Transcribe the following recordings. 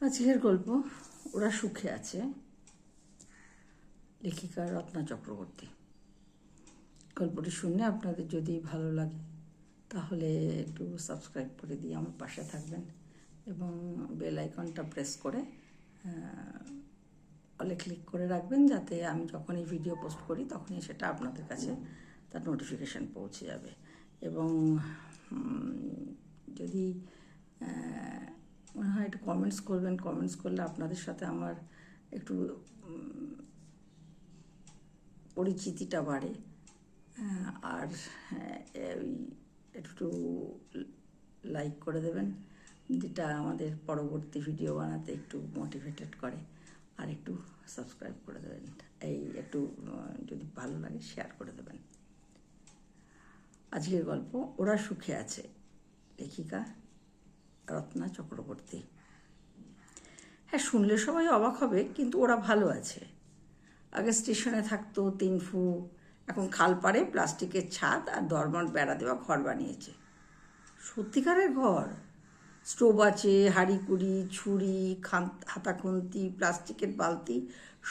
আজকের গল্প, ওরা সুখে আছে। লেখিকা রত্না চক্রবর্তী। গল্পটি শুনে আপনাদের যদি ভালো লাগে, তাহলে একটু সাবস্ক্রাইব করে দিয়ে আমার পাশে থাকবেন এবং বেল আইকনটা প্রেস করে অলে ক্লিক করে রাখবেন যাতে আমি যখনই ভিডিও পোস্ট করি, তখনই সেটা আপনাদের কাছে তার নোটিফিকেশান পৌঁছে যাবে। এবং যদি মনে হয় একটু কমেন্টস করবেন কমেন্টস করলে আপনাদের সাথে আমার একটু পরিচিতিটা বাড়ে। আর হ্যাঁ, ওই একটু লাইক করে দেবেন যেটা আমাদের পরবর্তী ভিডিও বানাতে একটু মোটিভেটেড করে। আর একটু সাবস্ক্রাইব করে দেবেন। এই একটু যদি ভালো লাগে শেয়ার করে দেবেন। আজকের গল্প ওরা সুখে আছে লেখিকা। রত্না চক্রবর্তী। হ্যাঁ শুনলে সবাই অবাক হবে, কিন্তু ওরা ভালো আছে। আগে স্টেশনে থাকতো তিন ফু এখন খাল পাড়ে প্লাস্টিকের ছাদ আর দরমার বেড়া দেওয়া ঘর বানিয়েছে। সত্যিকারের ঘর? স্টোভ আছে, হাঁড়ি কুড়ি, ছুরি, খান, হাতাখুন্তি, প্লাস্টিকের বালতি,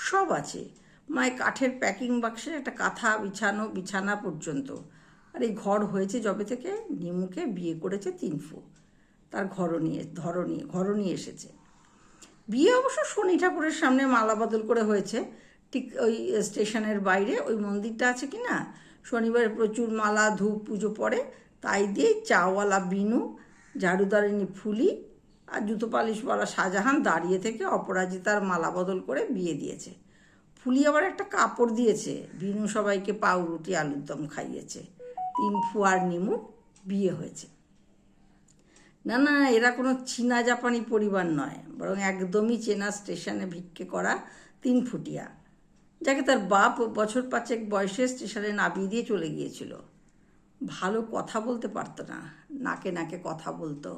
সব আছে। মায়ের কাঠের প্যাকিং বাক্সে একটা কাঁথা বিছানো, বিছানা পর্যন্ত। আর এই ঘর হয়েছে যবে থেকে নিমুকে বিয়ে করেছে তিন ফু তার ঘর নিয়ে ধরো নিয়ে ঘরও নিয়ে এসেছে। বিয়ে অবশ্য শনি ঠাকুরের সামনে মালা বদল করে হয়েছে। ঠিক ওই স্টেশনের বাইরে ওই মন্দিরটা আছে কি না? শনিবারে প্রচুর মালা, ধূপ, পুজো পড়ে। তাই দিয়ে চাওয়ালা বিনু ঝাড়ুদারিনী ফুলি আর জুতো পালিশওয়ালা শাহজাহান দাঁড়িয়ে থেকে অপরাজিতার মালা বদল করে বিয়ে দিয়েছে। ফুলি আবার একটা কাপড় দিয়েছে। বিনু সবাইকে পাউরুটি আলুর দম খাইয়েছে। তিন ফুয়ার নিমু বিয়ে হয়েছে। না না, এরা কোনো চীনা জাপানি পরিবার নয়। বরং একদমই চেনা স্টেশনে ভিক্ষে করা তিন ফুটিয়া, যাকে তার বাপ বছর পাঁচেক বয়সে স্টেশনে নামিয়ে দিয়ে চলে গিয়েছিল। ভালো কথা বলতে পারতো না, নাকে নাকে কথা বলতো।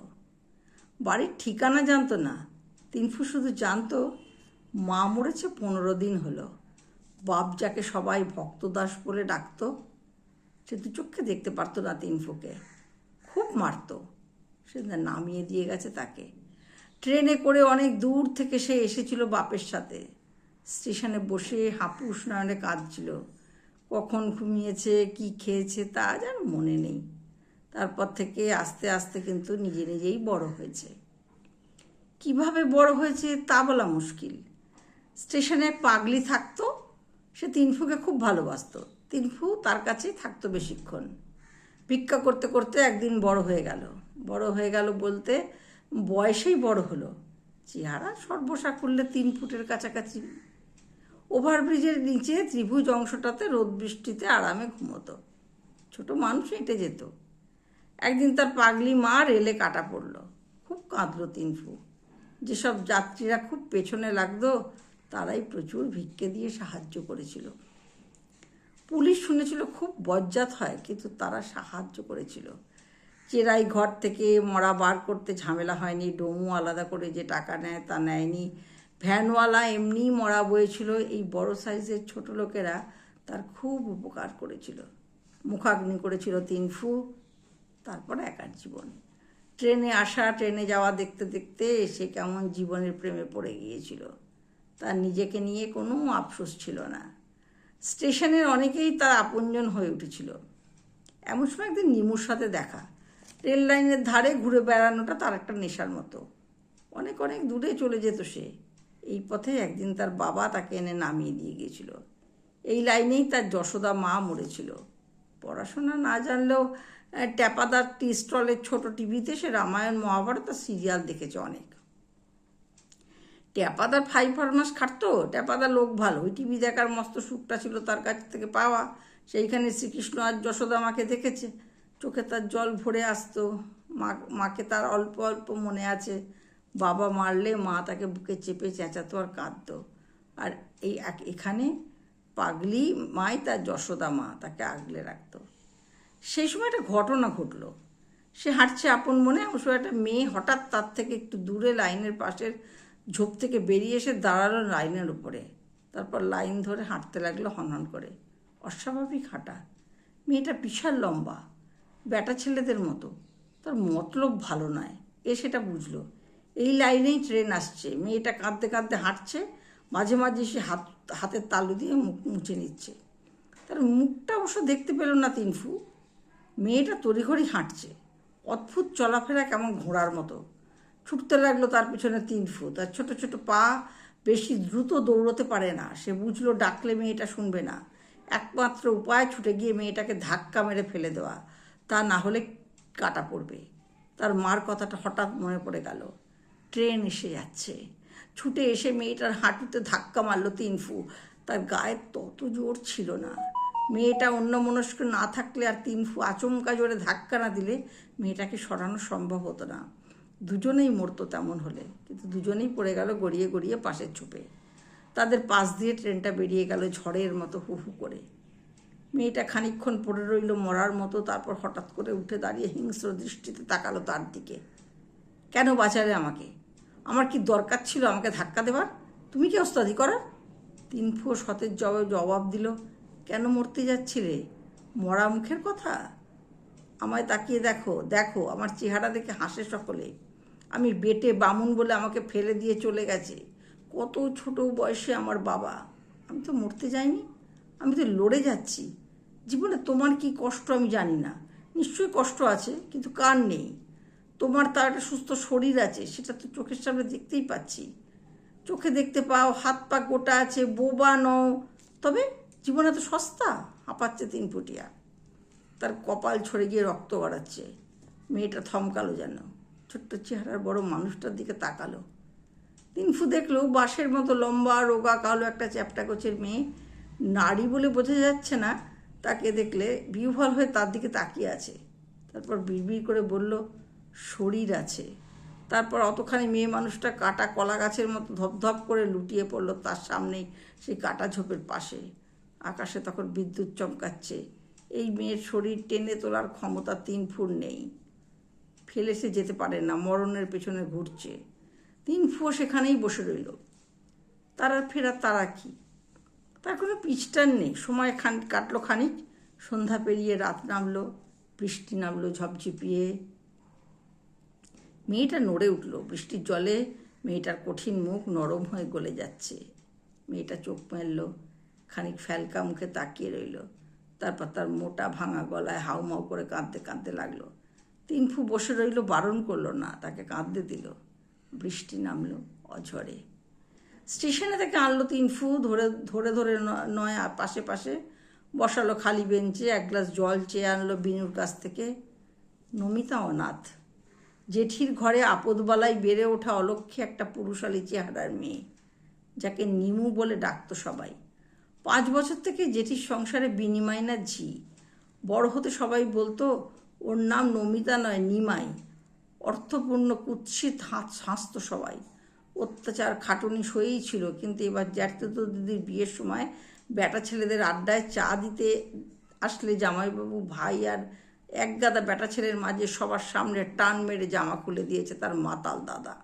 বাড়ির ঠিকানা জানতো না তিনফু শুধু জানতো, মা মরেছে পনেরো দিন হলো। বাপ যাকে সবাই ভক্তদাস বলে ডাকতো, সে দু চোখে দেখতে পারতো না তিনফুকে খুব মারতো। সে নামিয়ে দিয়ে গেছে তাকে। ট্রেনে করে অনেক দূর থেকে সে এসেছিল বাপের সাথে। স্টেশনে বসে হাপুস নয়নে কাঁদছিল। কখন ঘুমিয়েছে, কি খেয়েছে তা যেন মনে নেই। তারপর থেকে আস্তে আস্তে কিন্তু নিজে নিজেই বড় হয়েছে। কীভাবে বড় হয়েছে তা বলা মুশকিল। স্টেশনে পাগলি থাকতো, সে তিনফুকে খুব ভালোবাসতো। তিনফু তার কাছেই থাকতো বেশিক্ষণ। ভিক্ষা করতে করতে একদিন বড় হয়ে গেল। বড় হয়ে গেল বলতে বয়সেই বড় হলো। চেহারা সর্বসা করলে তিন ফুটের কাছাকাছি। ওভারব্রিজের নিচে ত্রিভুজ অংশটাতে রোদ বৃষ্টিতে আরামে ঘুমোতো। ছোট মানুষ হেঁটে যেত। একদিন তার পাগলি মা রেলে কাটা পড়ল। খুব কাঁদলো তিন ফু যেসব যাত্রীরা খুব পেছনে লাগতো, তারাই প্রচুর ভিক্ষে দিয়ে সাহায্য করেছিল। পুলিশ শুনেছিল খুব বজ্জাত হয়, কিন্তু তারা সাহায্য করেছিল। চেরাই ঘর থেকে মরা বার করতে ঝামেলা হয়নি, ডোমু আলাদা করে যে টাকা নেয় তা নেয়নি। ভ্যানওয়ালা এমনি মরা বয়েছিল, এই বড় সাইজের ছোট লোকেরা তার খুব উপকার করেছিল। মুখাগ্নি করেছিল তিন ফু, তারপর একার জীবন। ট্রেনে আসা, ট্রেনে যাওয়া দেখতে দেখতে সে কেমন জীবনের প্রেমে পড়ে গিয়েছিল। তার নিজেকে নিয়ে কোনো আফসোস ছিল না। স্টেশনের অনেকেই তার আপনজন হয়ে উঠেছিল। এমন সময় একদিন নিমুর সাথে দেখা। রেল লাইনের ধারে ঘুরে বেড়ানোটা তার একটা নেশার মতো। অনেক অনেক দূরে চলে যেত সে। এই পথে একদিন তার বাবা তাকে এনে নামিয়ে দিয়ে গিয়েছিল। এই লাইনেই তার যশোদা মা মরেছিল। পড়াশোনা না জানলেও ট্যাপাদার টি স্টলের ছোট টিভিতে সে রামায়ণ, মহাভারত আর সিরিয়াল দেখেছে অনেক। ট্যাপাদার ফাইভ ফরমাস খাটতো? ট্যাপাদা লোক ভালো। ওই টিভি দেখার মস্ত সুখটা ছিল তার কাছ থেকে পাওয়া। সেইখানে শ্রীকৃষ্ণ আর যশোদা মাকে দেখেছে। চোখে তার জল ভরে আসতো। মা, মাকে তার অল্প অল্প মনে আছে। বাবা মারলে মা তাকে বুকে চেপে চেঁচাতো আর কাঁদতো। আর এই এখানে পাগলি মাই তার যশোদা মা তাকে আগলে রাখতো। সেই সময় একটা ঘটনা ঘটলো। সে হাঁটছে আপন মনে। এমন সময় একটা মেয়ে হঠাৎ তার থেকে একটু দূরে লাইনের পাশের ঝোপ থেকে বেরিয়ে এসে দাঁড়াল লাইনের উপরে। তারপর লাইন ধরে হাঁটতে লাগল হনহন করে। অস্বাভাবিক হাঁটা। মেয়েটা বিশাল লম্বা। ব্যাটা ছেলেদের মতো। তার মতলব ভালো নয়। এ সেটা বুঝলো। এই লাইনেই ট্রেন আসছে। মেয়েটা কাঁদতে কাঁদতে হাঁটছে। মাঝে মাঝে সে হাত, হাতের তালু দিয়ে মুখ মুছে নিচ্ছে। তার মুখটা অবশ্য দেখতে পেল না তিনফু। মেয়েটা তড়িঘড়ি হাঁটছে। অদ্ভুত চলাফেরা কেমন ঘোড়ার মতো। ছুটতে লাগল তার পিছনে তিন ফু তার ছোট ছোট পা বেশি দ্রুত দৌড়তে পারে না। সে বুঝলো, ডাকলে মেয়েটা শুনবে না। একমাত্র উপায়, ছুটে গিয়ে মেয়েটাকে ধাক্কা মেরে ফেলে দেওয়া। তা না হলে কাটা পড়বে। তার মার কথাটা হঠাৎ মনে পড়ে গেল। ট্রেন এসে যাচ্ছে। ছুটে এসে মেয়েটার হাঁটুতে ধাক্কা মারলো তিন ফু তার গায়ে তত জোর ছিল না। মেয়েটা অন্য মনস্ক না থাকলে আর তিন ফু আচমকা জোরে ধাক্কা না দিলে মেয়েটাকে সরানো সম্ভব হতো না। দুজনেই মরতো তেমন হলে, কিন্তু দুজনেই পড়ে গেল গড়িয়ে গড়িয়ে পাশের ছুপে। তাদের পাশ দিয়ে ট্রেনটা বেরিয়ে গেল ঝড়ের মতো হু হু করে। মেয়েটা খানিকক্ষণ পড়ে রইল মরার মতো, তারপর হঠাৎ করে উঠে দাঁড়িয়ে হিংস্র দৃষ্টিতে তাকালো তার দিকে। কেন বাঁচালে আমাকে? আমার কি দরকার ছিল আমাকে ধাক্কা দেবার? তুমি কি অস্তাদি করার? তিন ফুয়ো সতের জবাব জবাব দিল, কেন মরতে যাচ্ছিলে মরা মুখের কথা? আমায় তাকিয়ে দেখো দেখো, আমার চেহারা দেখে হাসে সকলে। আমি বেটে বামুন বলে আমাকে ফেলে দিয়ে চলে গেছে। কত ছোট বয়সে আমার বাবা। আমি তো মরতে যাইনি। আমি তো লড়ে যাচ্ছি। জীবনে তোমার কি কষ্ট আমি জানি না। নিশ্চয়ই কষ্ট আছে, কিন্তু কার নেই? তোমার তার একটা সুস্থ শরীর আছে, সেটা তো চোখের সামনে দেখতেই পাচ্ছি। চোখে দেখতে পাও, হাত পা গোটা আছে, বোবা নও। তবে জীবনে তো সস্তা? হাঁপাচ্ছে তিন ফুটিয়া। তার কপাল ছড়ে গিয়ে রক্ত গড়াচ্ছে মেয়েটা থমকালো যেন। ছোট্ট চেহারার বড় মানুষটার দিকে তাকালো। তিনফু দেখল, বাঁশের মতো লম্বা, রোগা, কালো একটা চ্যাপটা কোচের মেয়ে। নারী বলে বোঝা যাচ্ছে না তাকে দেখলে বিহ্বল হয়ে তার দিকে তাকিয়ে আছে। তারপর বিড়বিড় করে বলল, শরীর আছে। তারপর অতখানি মেয়ে মানুষটা কাটা কলা গাছের মতো ধপধপ করে লুটিয়ে পড়ল তার সামনেই সেই কাটা ঝোপের পাশে। আকাশে তখন বিদ্যুৎ চমকাচ্ছে। এই মেয়ের শরীর টেনে তোলার ক্ষমতা তিন ফুট নেই। ফেলে সে যেতে পারে না, মরণের পেছনে ঘুরছে। তিন ফুয়ো সেখানেই বসে রইল। তার আর ফেরার তারা কি? তার কোনো পিছটার নেই। সময় খান, কাটলো খানিক, সন্ধ্যা পেরিয়ে রাত নামলো, বৃষ্টি নামলো ঝপঝিপিয়ে। মেয়েটা নড়ে উঠল। বৃষ্টির জলে মেয়েটার কঠিন মুখ নরম হয়ে গলে যাচ্ছে। মেয়েটা চোখ মেলল, খানিক ফ্যালকা মুখে তাকিয়ে রইল। তারপর তার মোটা ভাঙা গলায় হাউমাউ করে কাঁদতে কাঁদতে লাগল। তিন ফু বসে রইল, বারণ করল না, তাকে কাঁদতে দিল। বৃষ্টি নামলো অঝরে। স্টেশনে থেকে আনলো তিন ফু, ধরে ধরে ধরে নয় পাশে পাশে। বসালো খালি বেঞ্চে, এক গ্লাস জল চেয়ে আনলো বিনুর কাছ থেকে। নমিতা অনাথ। জেঠির ঘরে আপদবালায় বেড়ে ওঠা অলক্ষ্যে একটা পুরুষালী চেহারার মেয়ে, যাকে নিমু বলে ডাকতো সবাই। পাঁচ বছর থেকে জেঠির সংসারে বিনিময় না ঝি। বড় হতে সবাই বলতো, ওর নাম নমিতা নয়, নিমাই। অর্থপূর্ণ কুৎসিত হাত হাসত সবাই। অত্যাচার খাটুনি সয়েই ছিল, কিন্তু এবার জ্যাঠতো দিদির বিয়ের সময় বেটা ছেলেদের আড্ডায় চা দিতে আসলে জামাইবাবু ভাই আর এক গাদা বেটা ছেলের মাঝে সবার সামনে টান মেরে জামা খুলে দিয়েছে তার মাতাল দাদা।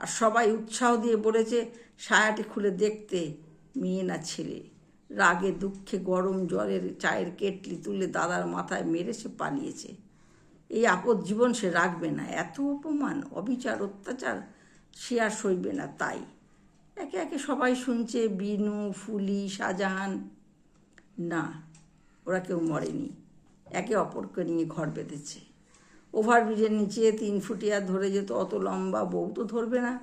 আর সবাই উৎসাহ দিয়ে বলেছে, সায়াটি খুলে দেখতে, মেয়ে না ছেলে। রাগে দুঃখে গরম জলের চায়ের কেটলি তুলে দাদার মাথায় মেরে সে পালিয়েছে। এই আপদ জীবন সে রাখবে না। এত অপমান, অবিচার, অত্যাচার সে আর সইবে না, তাই। একে একে সবাই শুনছে, বিনু, ফুলি, শাহজাহান। না, ওরা কেউ মরেনি। একে অপরকে নিয়ে ঘর বেঁধেছে। ওভারব্রিজের নিচে তিন ফুটিয়া ধরে যেত অত লম্বা বউ তো ধরবে না।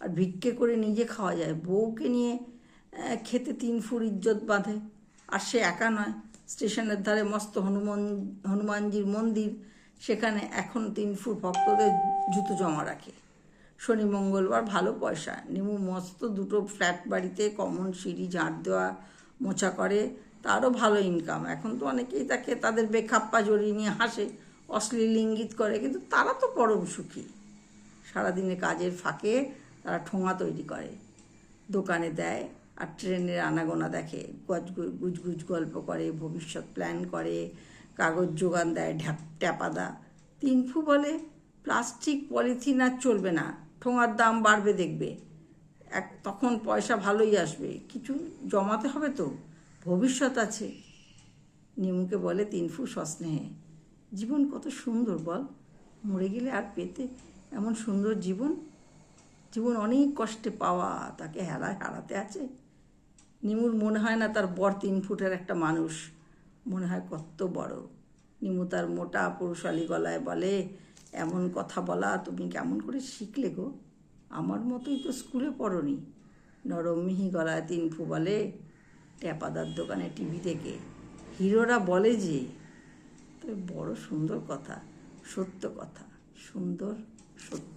আর ভিক্ষে করে নিজে খাওয়া যায়। বউকে নিয়ে খেতে তিন ফুট ইজ্জত বাঁধে। আর সে একা নয়। স্টেশনের ধারে মস্ত হনুমান, হনুমানজির মন্দির। সেখানে এখন তিন ফুট ভক্তদের জুতো জমা রাখে। শনি, মঙ্গলবার, ভালো পয়সা। নিমু মস্ত দুটো ফ্ল্যাট বাড়িতে কমন সিঁড়ি ঝাঁট দেওয়া, মোছা করে, তারও ভালো ইনকাম এখন তো অনেকেই তাকে তাদের বেখাপ্পা জড়িয়ে নিয়ে হাসে, অশ্লীল ইঙ্গিত করে, কিন্তু তারা তো পরম সুখী। সারাদিনে কাজের ফাঁকে তারা ঠোঙা তৈরি করে, দোকানে দেয় আর ট্রেনের আনাগোনা দেখে, গজ গুজগুজ গল্প করে, ভবিষ্যৎ প্ল্যান করে, কাগজ যোগান দেয়, ঢ্যাপ, ট্যাপাদা। তিনফু বলে, প্লাস্টিক, পলিথিন আর চলবে না। ঠোঙার দাম বাড়বে দেখবে। এক, তখন পয়সা ভালোই আসবে। কিছু জমাতে হবে তো। ভবিষ্যৎ আছে। নিমুকে বলে তিন তিনফু সস্নেহে। জীবন কত সুন্দর বল। মরে গেলে আর পেতে এমন সুন্দর জীবন? জীবন অনেক কষ্টে পাওয়া, তাকে হেলায় হারাতে আছে। নিমুর মনে হয় না তার বর তিন ফুটের একটা মানুষ। মনে হয় কত বড়। নিমু তার মোটা পুরুষালী গলায় বলে এমন কথা বলা, তুমি কেমন করে শিখলে গো? আমার মতোই তো স্কুলে পড়নি। নরম মিহি গলায় তিন ফু বলে ট্যাপাদার দোকানে টিভি থেকে হিরোরা বলে যে, তবে বড় সুন্দর কথা, সত্য কথা, সুন্দর সত্য।